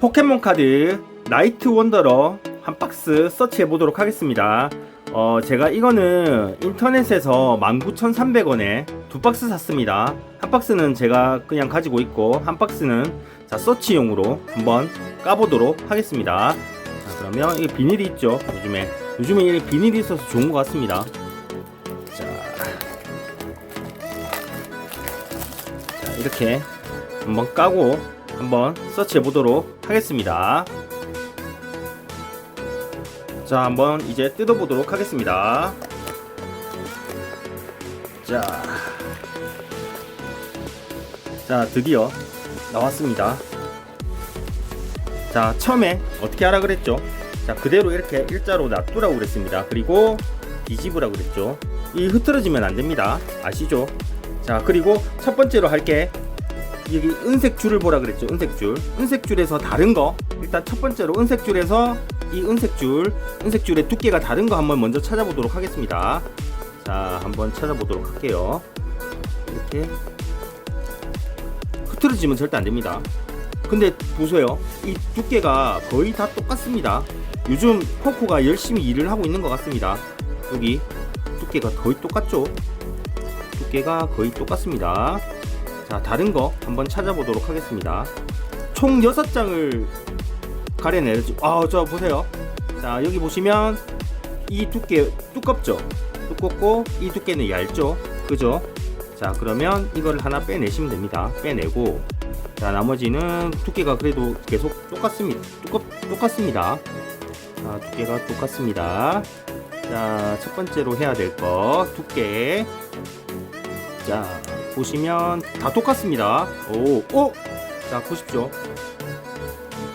포켓몬 카드 나이트 원더러 한 박스 서치해 보도록 하겠습니다. 어, 제가 이거는 인터넷에서 19,300원에 두 박스 샀습니다. 한 박스는 제가 그냥 가지고 있고 한 박스는 자, 서치용으로 한번 까보도록 하겠습니다. 자, 그러면 이 비닐이 있죠. 요즘에 요즘에 이 비닐이 있어서 좋은 것 같습니다. 자, 자 이렇게 한번 까고 한번 서치해 보도록 하겠습니다. 자, 한번 이제 뜯어 보도록 하겠습니다. 자, 자 드디어 나왔습니다. 자, 처음에 어떻게 하라 그랬죠? 자, 그대로 이렇게 일자로 놔두라고 그랬습니다. 그리고 뒤집으라고 그랬죠. 이 흐트러지면 안 됩니다. 아시죠? 자, 그리고 첫 번째로 할게 여기 은색 줄을 보라 그랬죠. 은색 줄. 은색 줄에서 다른 거. 일단 첫 번째로 은색 줄에서 이 은색 줄, 은색 줄의 두께가 다른 거 한번 먼저 찾아보도록 하겠습니다. 자, 한번 찾아보도록 할게요. 이렇게 흐트러지면 절대 안 됩니다. 근데 보세요. 이 두께가 거의 다 똑같습니다. 요즘 포코가 열심히 일을 하고 있는 것 같습니다. 여기 두께가 거의 똑같죠? 두께가 거의 똑같습니다. 자, 다른 거 한번 찾아보도록 하겠습니다. 총 6장을 가려내야지. 아, 저 보세요. 자, 여기 보시면 이 두께 두껍죠? 두껍고 이 두께는 얇죠? 그죠? 자, 그러면 이거를 하나 빼내시면 됩니다. 빼내고 자, 나머지는 두께가 그래도 계속 똑같습니다. 똑같, 똑같습니다. 자, 두께가 똑같습니다. 자, 첫 번째로 해야 될 거 두께. 자, 보시면 다 똑같습니다. 오, 오! 자, 보십시오.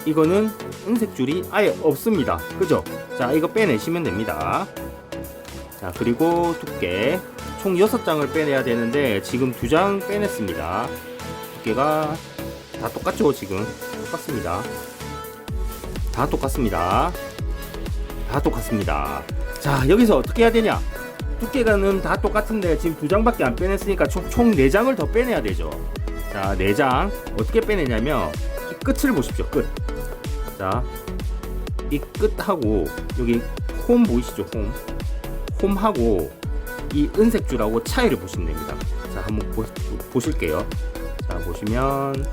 이거는 은색 줄이 아예 없습니다. 그죠? 자, 이거 빼내시면 됩니다. 자, 그리고 두께. 총 6장을 빼내야 되는데, 지금 2장 빼냈습니다. 두께가 다 똑같죠, 지금? 똑같습니다. 다 똑같습니다. 다 똑같습니다. 자, 여기서 어떻게 해야 되냐? 두께가는 다 똑같은데 지금 두 장밖에 안 빼냈으니까 총, 총 4장을 더 빼내야 되죠. 자, 4장. 어떻게 빼내냐면, 이 끝을 보십시오, 끝. 자, 이 끝하고, 여기 홈 보이시죠, 홈. 홈하고, 이 은색 줄하고 차이를 보시면 됩니다. 자, 한번 보, 보실게요. 자, 보시면,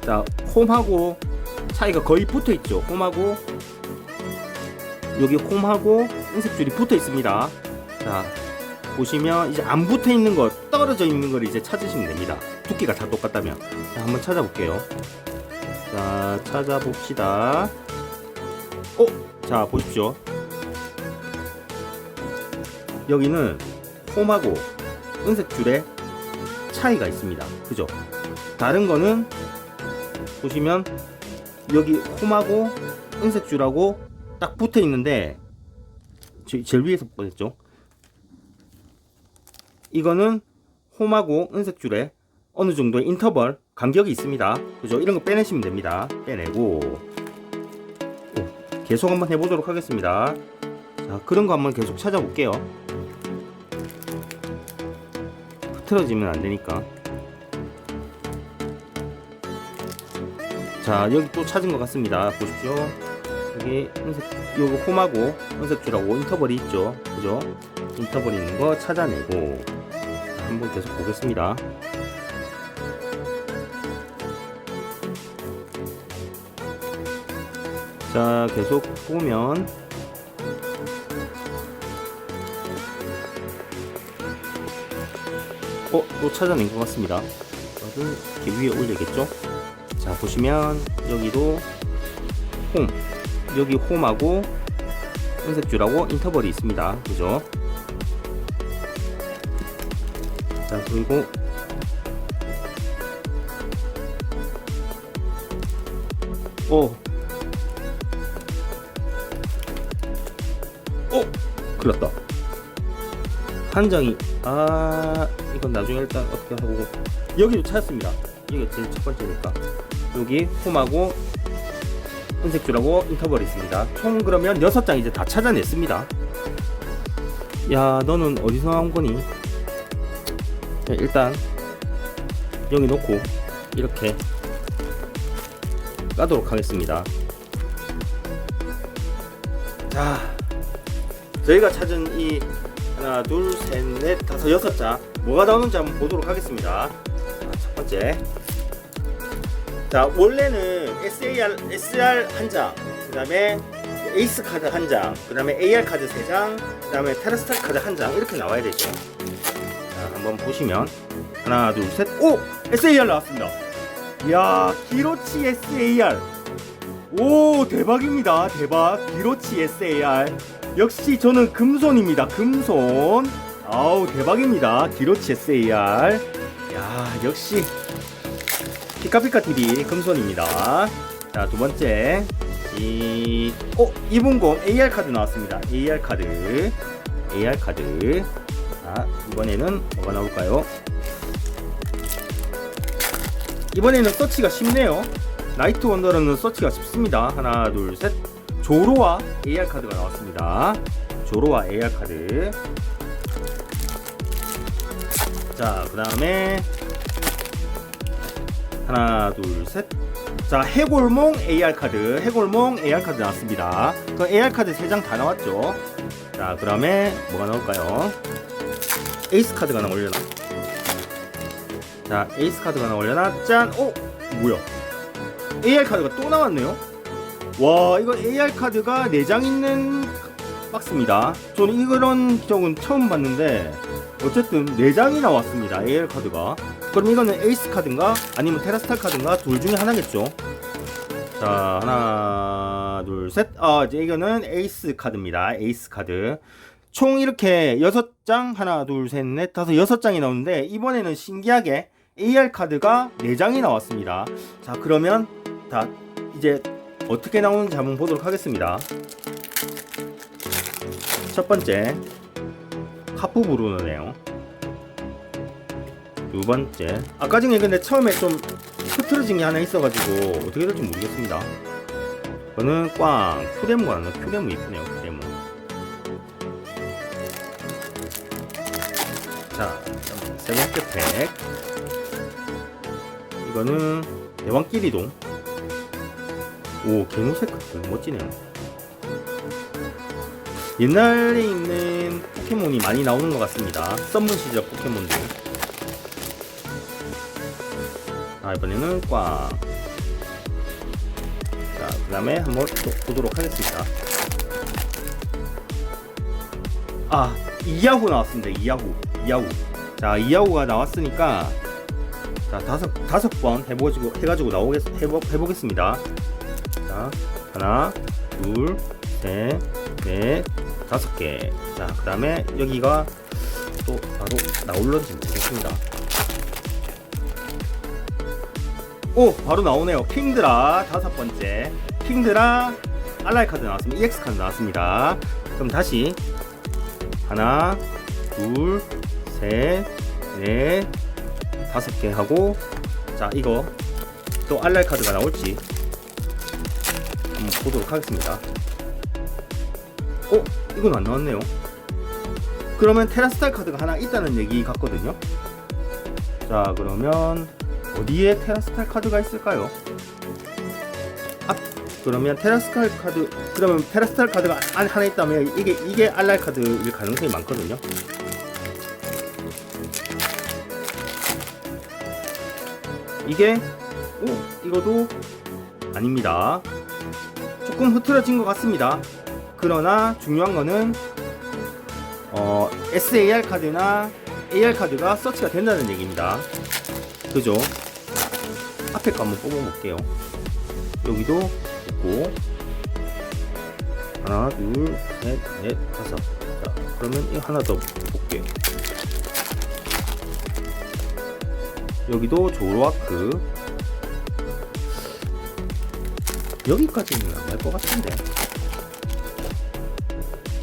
자, 홈하고 차이가 거의 붙어 있죠. 홈하고, 여기 홈하고 은색 줄이 붙어 있습니다. 자, 보시면 이제 안 붙어 있는 거, 떨어져 있는 걸 이제 찾으시면 됩니다. 두께가 다 똑같다면. 자, 한번 찾아볼게요. 자, 찾아봅시다. 어? 자, 보십시오. 여기는 홈하고 은색 줄에 차이가 있습니다. 그죠? 다른 거는 보시면 여기 홈하고 은색 줄하고 딱 붙어 있는데 제- 제일 위에서 보였죠? 이거는 홈하고 은색 줄에 어느 정도의 인터벌 간격이 있습니다. 그죠? 이런 거 빼내시면 됩니다. 빼내고 오, 계속 한번 해보도록 하겠습니다. 자, 그런 거 한번 계속 찾아볼게요. 흐트러지면 안 되니까. 자, 여기 또 찾은 것 같습니다. 보십시오. 여기 은색, 요거 홈하고 은색 줄하고 인터벌이 있죠. 그죠? 인터벌 있는 거 찾아내고 자, 한번 계속 보겠습니다. 자, 계속 보면 어, 또 찾아낸 것 같습니다. 이거를 위에 올리겠죠? 자, 보시면 여기도 홈, 여기 홈하고 은색 줄하고 인터벌이 있습니다. 그죠? 자, 그리고 오, 오, 큰일 났다. 한 장이 아 이건 나중에 일단 어떻게 하고 여기도 찾았습니다. 이게 제일 첫 번째니까 여기 홈하고 은색 줄하고 인터벌이 있습니다. 총 그러면 여섯 장 이제 다 찾아냈습니다. 야 너는 어디서 나온 거니? 자, 일단 여기 놓고 이렇게 까도록 하겠습니다. 자, 저희가 찾은 이 하나, 둘, 셋, 넷, 다섯, 여섯 장 뭐가 나오는지 한번 보도록 하겠습니다. 자, 첫 번째. 자, 원래는 SAR, SR 한 장, 그 다음에 에이스 카드 한 장, 그 다음에 AR 카드 세 장, 그 다음에 테라스탈 카드 한 장, 이렇게 나와야 되죠. 자, 한번 보시면, 하나, 둘, 셋, 오! SAR 나왔습니다. 이야, 기로치 SAR. 오, 대박입니다. 대박. 기로치 SAR. 역시 저는 금손입니다. 금손. 아우, 대박입니다. 기로치 SAR. 야, 역시 피카피카 TV 금손입니다. 자, 두 번째. 이, 어, 이분곰 AR 카드 나왔습니다. AR 카드. AR 카드. 자, 이번에는 뭐가 나올까요? 이번에는 서치가 쉽네요. 나이트 원더는 서치가 쉽습니다. 하나, 둘, 셋. 조로와 AR 카드가 나왔습니다. 조로와 AR 카드. 자, 그 다음에 하나, 둘, 셋. 자, 해골몽 AR 카드, 해골몽 AR 카드 나왔습니다. 그 AR 카드 3장 다 나왔죠. 자, 그 다음에 뭐가 나올까요? 에이스 카드가 하나 올려놔. 자, 에이스 카드가 하나 올려놔. 짠! 오! 뭐야? AR 카드가 또 나왔네요? 와, 이거 AR 카드가 4장 있는 박스입니다. 저는 이런 적은 처음 봤는데, 어쨌든 4장이 나왔습니다. AR 카드가. 그럼 이거는 에이스 카드인가? 아니면 테라스탈 카드인가? 둘 중에 하나겠죠? 자, 하나, 둘, 셋. 아, 이거는 에이스 카드입니다. 에이스 카드. 총 이렇게 6장, 하나, 둘, 셋, 넷, 다섯, 6장이 나오는데, 이번에는 신기하게 AR 카드가 4장이 나왔습니다. 자, 그러면, 다, 이제 어떻게 나오는지 한번 보도록 하겠습니다. 첫 번째, 카프 브루노네요. 두 번째, 아까 전에 근데 처음에 좀 흐트러진 게 하나 있어가지고 어떻게 될지 모르겠습니다. 이거는 꽝, 큐레무가 나는 큐레무 이쁘네요, 자, 세 번째 팩. 이거는 대왕끼리동. 오, 같은 멋지네요. 옛날에 있는 포켓몬이 많이 나오는 것 같습니다. 썸문 시절 포켓몬들. 아, 이번에는 꽝. 자, 그 다음에 한번 또 보도록 하겠습니다. 아, 이야후 나왔습니다. 이야후. 이야후. 자, 이야후가 나왔으니까, 자, 다섯, 다섯 번 해보고, 해가지고 나오겠, 해보, 해보겠습니다. 자, 하나, 둘, 셋, 넷, 다섯 개. 자, 그 다음에 여기가 또 바로 나올런지 모르겠습니다. 오, 바로 나오네요. 킹드라 다섯 번째. 킹드라 알라이 카드 나왔습니다. EX 카드 나왔습니다. 그럼 다시 하나, 둘, 셋, 넷, 다섯 개 하고 자 이거 또 알라이 카드가 나올지 한번 보도록 하겠습니다. 어? 이건 안 나왔네요. 그러면 테라스탈 카드가 하나 있다는 얘기 같거든요. 자, 그러면 어디에 테라스탈 카드가 있을까요? 앞 그러면 테라스탈 카드 그러면 테라스탈 카드가 안 하나 있다면 이게 이게 알랄 카드일 가능성이 많거든요. 이게 오 이거도 아닙니다. 조금 흐트러진 것 같습니다. 그러나 중요한 거는 어, SAR 카드나 AR 카드가 서치가 된다는 얘기입니다. 그죠? 앞에 거 한번 뽑아볼게요. 여기도 있고 하나, 둘, 셋, 넷, 다섯. 자, 그러면 이 하나 더 볼게 여기도 조로아크. 여기까지는 안 갈 것 같은데.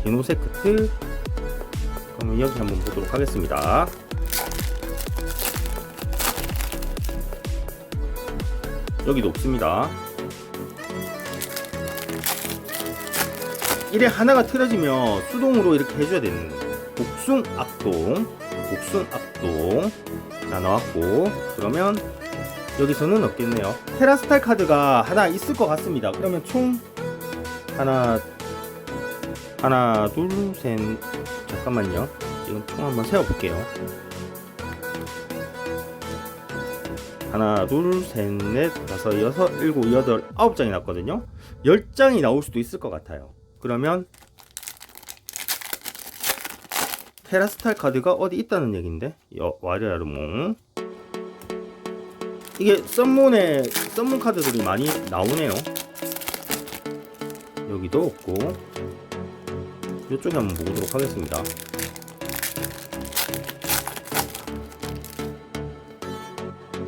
게노세크트. 그러면 여기 한번 보도록 하겠습니다. 여기도 없습니다. 이래 하나가 틀어지면 수동으로 이렇게 해줘야 되는 복숭 악동 복숭 악동 자 나왔고 그러면 여기서는 없겠네요. 테라스탈 카드가 하나 있을 것 같습니다. 그러면 총 하나 하나 둘셋 잠깐만요. 지금 총 한번 세어볼게요. 하나 둘셋넷 다섯 여섯 일곱 여덟 아홉 장이 났거든요. 열 장이 나올 수도 있을 것 같아요. 그러면 테라스탈 카드가 어디 있다는 얘긴데? 와르아르몽. 이게 썸문에 썸문 카드들이 많이 나오네요. 여기도 없고. 이쪽에 한번 보도록 하겠습니다.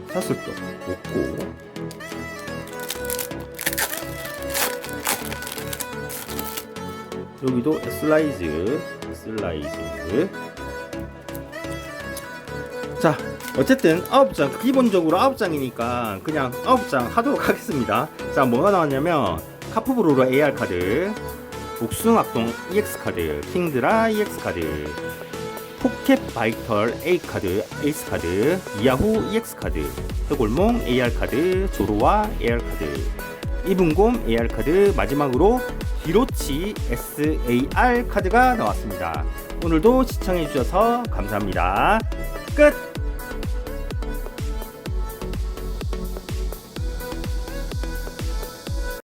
사슬도 없고 여기도 슬라이즈 슬라이즈. 자 어쨌든 9장 기본적으로 9장이니까 그냥 9장 하도록 하겠습니다. 자 뭐가 나왔냐면 카푸브로로 AR 카드 복숭악동 EX 카드 킹드라 EX 카드 포켓 바이털 A 카드 에이스 카드 이야후 EX 카드 해골몽 AR 카드 조로와 AR 카드 이분곰 AR 카드 마지막으로 히로치 SAR 카드가 나왔습니다. 오늘도 시청해주셔서 감사합니다. 끝!